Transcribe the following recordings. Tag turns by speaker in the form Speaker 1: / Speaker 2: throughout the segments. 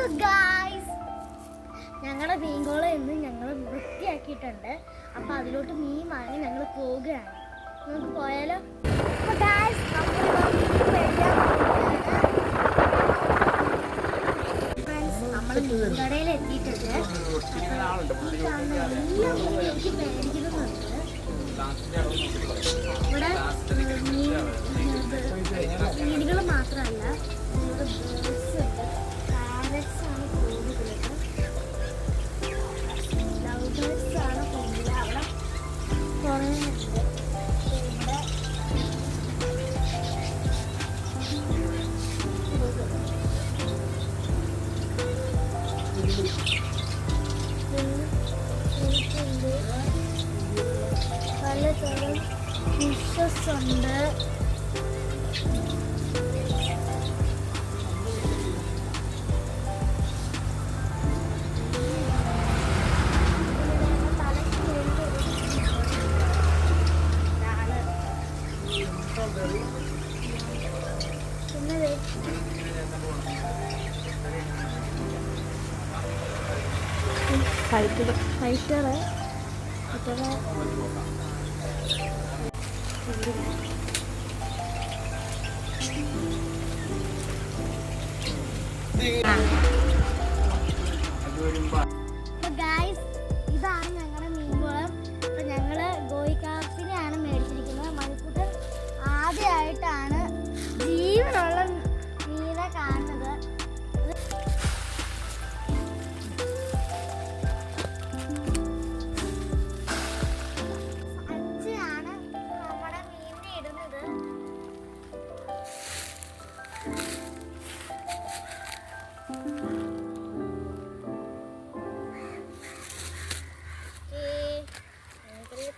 Speaker 1: Hello guys ഞങ്ങളുടെ മീൻകോളം ഇന്ന് ഞങ്ങൾ വൃത്തിയാക്കിയിട്ടുണ്ട്. അപ്പൊ അതിലോട്ട് മീൻ വാങ്ങി ഞങ്ങൾ പോവുകയാണ് നമുക്ക് പോയാലോ? നമ്മൾ എത്തിയിട്ടുണ്ട്. എനിക്ക് ഇവിടെ മീനുകൾ മാത്രമല്ല പലതരം ഫിഷസ് ഉണ്ട്
Speaker 2: ഫൈറ്റർ
Speaker 1: ഫൈറ്റർ ഇത്ര ഗായ്സ് ഇതാണ് ഞങ്ങളുടെ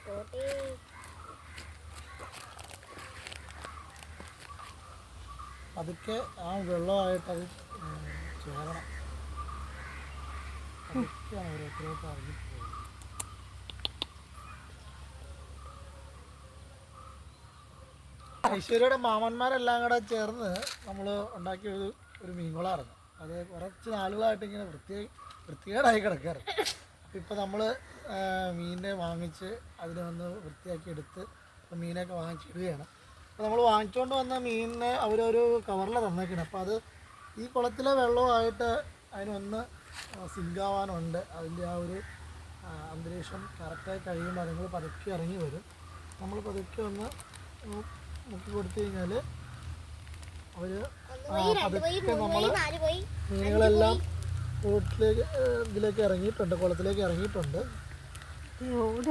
Speaker 1: പോട്ടെ.
Speaker 3: ആ വെള്ളമായിട്ട് അത് ചേരണം അതൊക്കെയാണ് ഓരോരുത്തരോട്ട് ഇറങ്ങി ഐശ്വര്യയുടെ മാമന്മാരെല്ലാം കൂടെ ചേർന്ന് നമ്മൾ ഉണ്ടാക്കിയ ഒരു ഒരു മീൻകുളമായിരുന്നു. അത് കുറച്ച് നാളുകളായിട്ട് ഇങ്ങനെ വൃത്തി വൃത്തികേടായി കിടക്കാറ് അപ്പം ഇപ്പം നമ്മൾ മീനിനെ വാങ്ങിച്ച് അതിനെ ഒന്ന് വൃത്തിയാക്കി എടുത്ത് മീനൊക്കെ വാങ്ങിച്ചിടുകയാണ്. അപ്പോൾ നമ്മൾ വാങ്ങിച്ചുകൊണ്ട് വന്ന മീനിനെ അവരൊരു കവറിൽ തന്നേക്കണം. അപ്പോൾ അത് ഈ കുളത്തിലെ വെള്ളവുമായിട്ട് അതിനൊന്ന് സിങ്കാവാനുണ്ട്. അതിന്റെ ആ ഒരു അന്തരീക്ഷം കറക്റ്റായി കഴിയുമ്പോൾ അതുങ്ങൾ പതുക്കെ ഇറങ്ങി വരും. നമ്മൾ പതുക്കെ ഒന്ന് മുക്കി കൊടുത്തു കഴിഞ്ഞാൽ അവർ പതുക്കെ നമ്മൾ
Speaker 1: നാല് പോയി
Speaker 3: മീനുകളെല്ലാം റോട്ടിലേക്ക് ഏഹ്, ഇതിലേക്ക് ഇറങ്ങിയിട്ടുണ്ട് കുളത്തിലേക്ക് ഇറങ്ങിയിട്ടുണ്ട്.
Speaker 2: ഓടി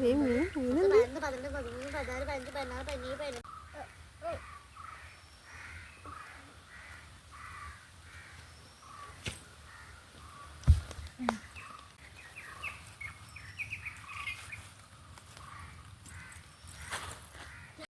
Speaker 2: ഈ മീൻ മീൻ